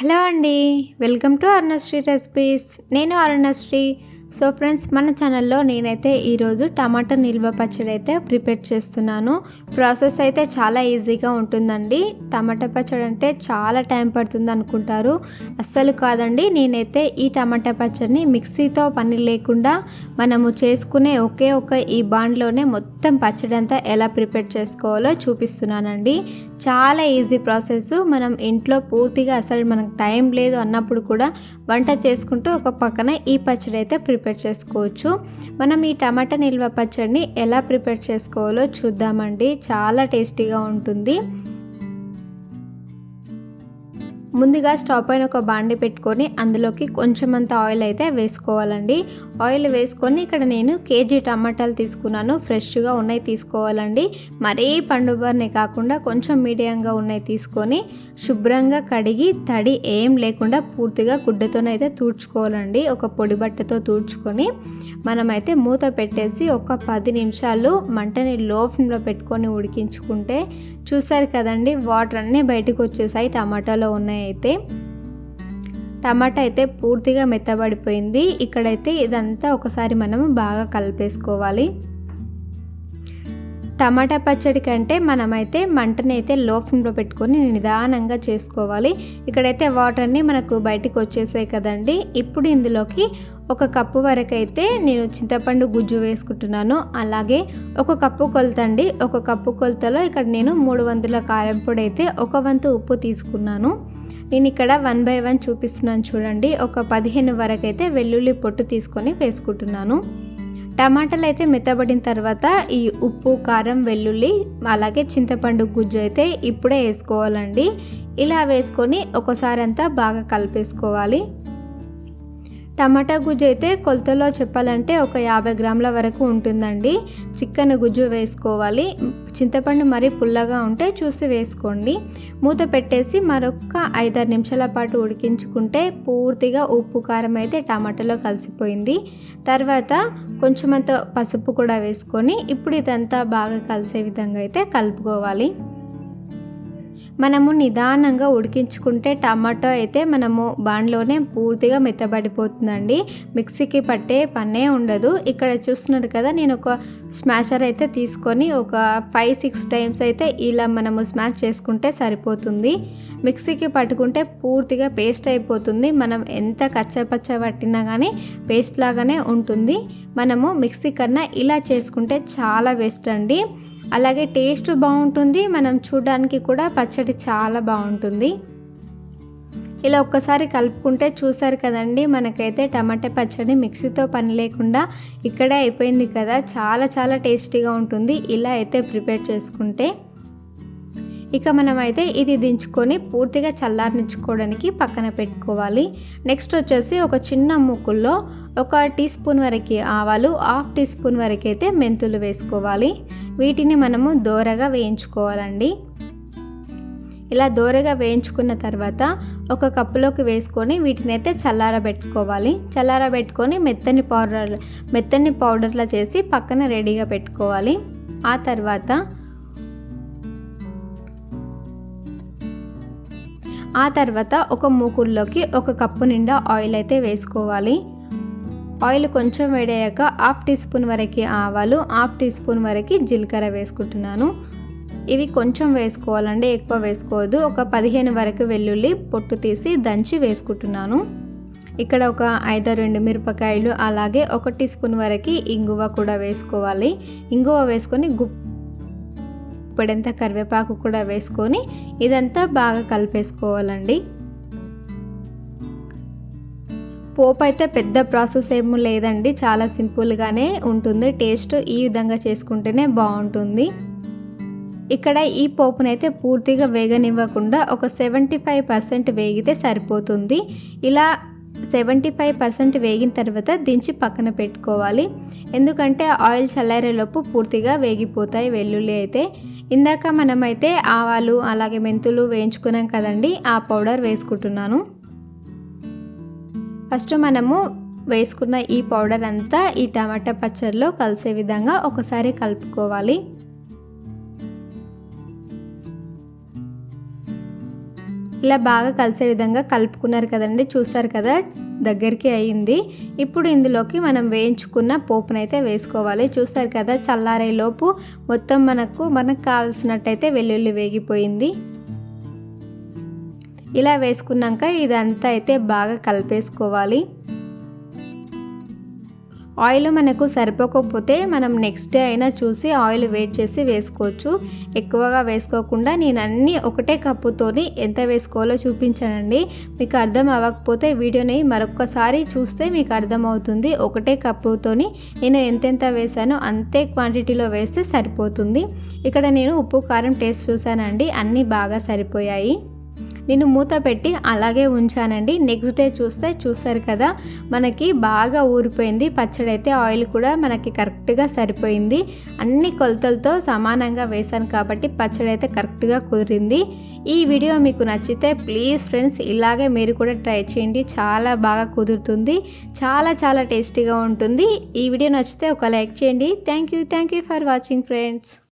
Hello అండి. Welcome to Arunasri recipes. నేను Arunasri. So friends మన ఛానల్లో నేనైతే ఈరోజు టమాటా నిల్వ పచ్చడి అయితే ప్రిపేర్ చేస్తున్నాను. ప్రాసెస్ అయితే చాలా ఈజీగా ఉంటుందండి. టమాటా పచ్చడి అంటే చాలా టైం పడుతుంది అనుకుంటారు. అస్సలు కాదండి నేనైతే ఈ టమాటా పచ్చడిని మిక్సీతో పని లేకుండా మనము చేసుకునే ఒకే ఒక ఈ బాండ్లోనే మొత్తం పచ్చడి అంతా ఎలా ప్రిపేర్ చేసుకోవాలో చూపిస్తున్నానండి. చాలా ఈజీ ప్రాసెస్. మనం ఇంట్లో పూర్తిగా అసలు మనకు టైం లేదు అన్నప్పుడు కూడా వంట చేసుకుంటూ ఒక పక్కన ఈ పచ్చడి అయితే ప్రిపేర్ ప్రిపేర్ చేసుకోవచ్చు. మనం ఈ టమాటా నిల్వ పచ్చడిని ఎలా ప్రిపేర్ చేసుకోవాలో చూద్దామండి. చాలా టేస్టీగా ఉంటుంది. ముందుగా స్టవ్ పైన ఒక బాండి పెట్టుకొని అందులోకి కొంచెం అంత ఆయిల్ అయితే వేసుకోవాలండి. ఆయిల్ వేసుకొని ఇక్కడ నేను కేజీ టమాటాలు తీసుకున్నాను. ఫ్రెష్గా ఉన్నాయి తీసుకోవాలండి. మరీ పండుబర్నే కాకుండా కొంచెం మీడియంగా ఉన్నాయి తీసుకొని శుభ్రంగా కడిగి తడి ఏం లేకుండా పూర్తిగా గుడ్డతోనైతే తూడ్చుకోవాలండి. ఒక పొడి బట్టతో తూడ్చుకొని మనమైతే మూత పెట్టేసి ఒక పది నిమిషాలు మంటని లో ఫ్లేమ్లో పెట్టుకొని ఉడికించుకుంటే చూసారు కదండి వాటర్ అన్నీ బయటకు వచ్చేసాయి టమాటాలో ఉన్నాయి అయితే. టమాటా అయితే పూర్తిగా మెత్తబడిపోయింది. ఇక్కడైతే ఇదంతా ఒకసారి మనం బాగా కలిపేసుకోవాలి. టమాటా పచ్చడి కంటే మనమైతే మంటని అయితే లో ఫ్లేమ్లో పెట్టుకొని నిదానంగా చేసుకోవాలి. ఇక్కడైతే వాటర్ని మనకు బయటకు వచ్చేసాయి కదండి. ఇప్పుడు ఇందులోకి ఒక కప్పు వరకు అయితే నేను చింతపండు గుజ్జు వేసుకుంటున్నాను. అలాగే ఒక కప్పు కొలతండి ఒక కప్పు కొలతలో ఇక్కడ నేను మూడు వందల కారం పొడి అయితే ఒక వంతు ఉప్పు తీసుకున్నాను. నేను ఇక్కడ వన్ బై వన్ చూపిస్తున్నాను చూడండి. ఒక పదిహేను వరకు అయితే వెల్లుల్లి పొట్టు తీసుకొని వేసుకుంటున్నాను. టమాటాలు అయితే మెత్తబడిన తర్వాత ఈ ఉప్పు కారం వెల్లుల్లి అలాగే చింతపండు గుజ్జు అయితే ఇప్పుడే వేసుకోవాలండి. ఇలా వేసుకొని ఒకసారి అంతా బాగా కలిపేసుకోవాలి. టమాటా గుజ్జు అయితే కొలతలో చెప్పాలంటే ఒక యాభై గ్రాముల వరకు ఉంటుందండి. చికెన్ గుజ్జు వేసుకోవాలి. చింతపండు మరీ పుల్లగా ఉంటే చూసి వేసుకోండి. మూత పెట్టేసి మరొక ఐదారు నిమిషాల పాటు ఉడికించుకుంటే పూర్తిగా ఉప్పు కారం అయితే టమాటాలో కలిసిపోయింది. తర్వాత కొంచెమంత పసుపు కూడా వేసుకొని ఇప్పుడు ఇదంతా బాగా కలిసే విధంగా అయితే కలుపుకోవాలి. మనము నిదానంగా ఉడికించుకుంటే టమాటో అయితే మనము బాండ్లోనే పూర్తిగా మెత్తబడిపోతుందండి. మిక్సీకి పట్టే పనే ఉండదు. ఇక్కడ చూస్తున్నారు కదా నేను ఒక స్మాషర్ అయితే తీసుకొని ఒక ఫైవ్ సిక్స్ టైమ్స్ అయితే ఇలా మనము స్మాష్ చేసుకుంటే సరిపోతుంది. మిక్సీకి పట్టుకుంటే పూర్తిగా పేస్ట్ అయిపోతుంది. మనం ఎంత కచ్చపచ్చ పట్టినా కానీ పేస్ట్ లాగానే ఉంటుంది. మనము మిక్సీ కన్నా ఇలా చేసుకుంటే చాలా బెస్ట్ అండి. అలాగే టేస్ట్ బాగుంటుంది. మనం చూడడానికి కూడా పచ్చడి చాలా బాగుంటుంది. ఇలా ఒక్కసారి కలుపుకుంటే చూసారు కదండి మనకైతే టమాటా పచ్చడి మిక్సీతో పని లేకుండా ఇక్కడే అయిపోయింది కదా. చాలా చాలా టేస్టీగా ఉంటుంది. ఇలా అయితే ప్రిపేర్ చేసుకుంటే. ఇక మనమైతే ఇది దించుకొని పూర్తిగా చల్లారనిచ్చుకోవడానికి పక్కన పెట్టుకోవాలి. నెక్స్ట్ వచ్చేసి ఒక చిన్న ముక్కుల్లో ఒక టీ స్పూన్ వరకు ఆవాలు హాఫ్ టీ స్పూన్ వరకు అయితే మెంతులు వేసుకోవాలి. వీటిని మనము దోరగా వేయించుకోవాలండి. ఇలా దోరగా వేయించుకున్న తర్వాత ఒక కప్పులోకి వేసుకొని వీటిని అయితే చల్లారబెట్టుకోవాలి. చల్లారబెట్టుకొని మెత్తని పౌడర్ మెత్తని పౌడర్లా చేసి పక్కన రెడీగా పెట్టుకోవాలి. ఆ తర్వాత ఆ తర్వాత ఒక మూకుడులోకి ఒక కప్పు నిండా ఆయిల్ అయితే వేసుకోవాలి. ఆయిల్ కొంచెం వేడయ్యాక హాఫ్ టీ స్పూన్ వరకు ఆవాలు హాఫ్ టీ స్పూన్ వరకు జీలకర్ర వేసుకుంటున్నాను. ఇవి కొంచెం వేసుకోవాలండి ఎక్కువ వేసుకోవద్దు. ఒక పదిహేను వరకు వెల్లుల్లి పొట్టు తీసి దంచి వేసుకుంటున్నాను. ఇక్కడ ఒక ఐదారు రెండు మిరపకాయలు అలాగే ఒక టీ స్పూన్ వరకు ఇంగువ కూడా వేసుకోవాలి. ఇంగువ వేసుకొని గుప్ ఇప్పుడంతా కరివేపాకు కూడా వేసుకొని ఇదంతా బాగా కలిపేసుకోవాలండి. పోపు అయితే పెద్ద ప్రాసెస్ ఏమీ లేదండి. చాలా సింపుల్గానే ఉంటుంది. టేస్ట్ ఈ విధంగా చేసుకుంటేనే బాగుంటుంది. ఇక్కడ ఈ పోపునైతే పూర్తిగా వేగనివ్వకుండా ఒక సెవెంటీ ఫైవ్ పర్సెంట్ వేగితే సరిపోతుంది. ఇలా సెవెంటీ ఫైవ్ పర్సెంట్ వేగిన తర్వాత దించి పక్కన పెట్టుకోవాలి. ఎందుకంటే ఆయిల్ చల్లారేలోపు పూర్తిగా వేగిపోతాయి వెల్లుల్లి అయితే. ఇందాక మనమైతే ఆవాలు అలాగే మెంతులు వేయించుకున్నాం కదండి. ఆ పౌడర్ వేసుకుంటున్నాను. ఫస్ట్ మనము వేసుకున్న ఈ పౌడర్ అంతా ఈ టమాటా పచ్చడిలో కలిసే విధంగా ఒకసారి కలుపుకోవాలి. ఇలా బాగా కలిసే విధంగా కలుపుకున్నారు కదండి. చూసారు కదా? దగ్గరికి అయింది. ఇప్పుడు ఇందులోకి మనం వేయించుకున్న పోపునైతే వేసుకోవాలి. చూస్తారు కదా చల్లారే లోపు మొత్తం మనకు మనకు కావాల్సినట్టయితే వెల్లుల్లి వేగిపోయింది. ఇలా వేసుకున్నాక ఇదంతా అయితే బాగా కలిపేసుకోవాలి. ఆయిల్ మనకు సరిపోకపోతే మనం నెక్స్ట్ డే అయినా చూసి ఆయిల్ వేట్ చేసి వేసుకోవచ్చు. ఎక్కువగా వేసుకోకుండా నేను అన్నీ ఒకటే కప్పుతోని ఎంత వేసుకోవాలో చూపించానండి. మీకు అర్థం అవ్వకపోతే వీడియోని మరొకసారి చూస్తే మీకు అర్థమవుతుంది. ఒకటే కప్పుతోని నేను ఎంతెంత వేసానో అంతే క్వాంటిటీలో వేస్తే సరిపోతుంది. ఇక్కడ నేను ఉప్పు కారం టేస్ట్ చూసానండి అన్నీ బాగా సరిపోయాయి. నేను మూత పెట్టి అలాగే ఉంచానండి. నెక్స్ట్ డే చూస్తే చూసారు కదా మనకి బాగా ఊరిపోయింది. పచ్చడి అయితే ఆయిల్ కూడా మనకి కరెక్ట్గా సరిపోయింది. అన్ని కొలతలతో సమానంగా వేశాను కాబట్టి పచ్చడి అయితే కరెక్ట్గా కుదిరింది. ఈ వీడియో మీకు నచ్చితే ప్లీజ్ ఫ్రెండ్స్ ఇలాగే మీరు కూడా ట్రై చేయండి. చాలా బాగా కుదురుతుంది. చాలా చాలా టేస్టీగా ఉంటుంది. ఈ వీడియో నచ్చితే ఒక లైక్ చేయండి. Thank you thank you for watching friends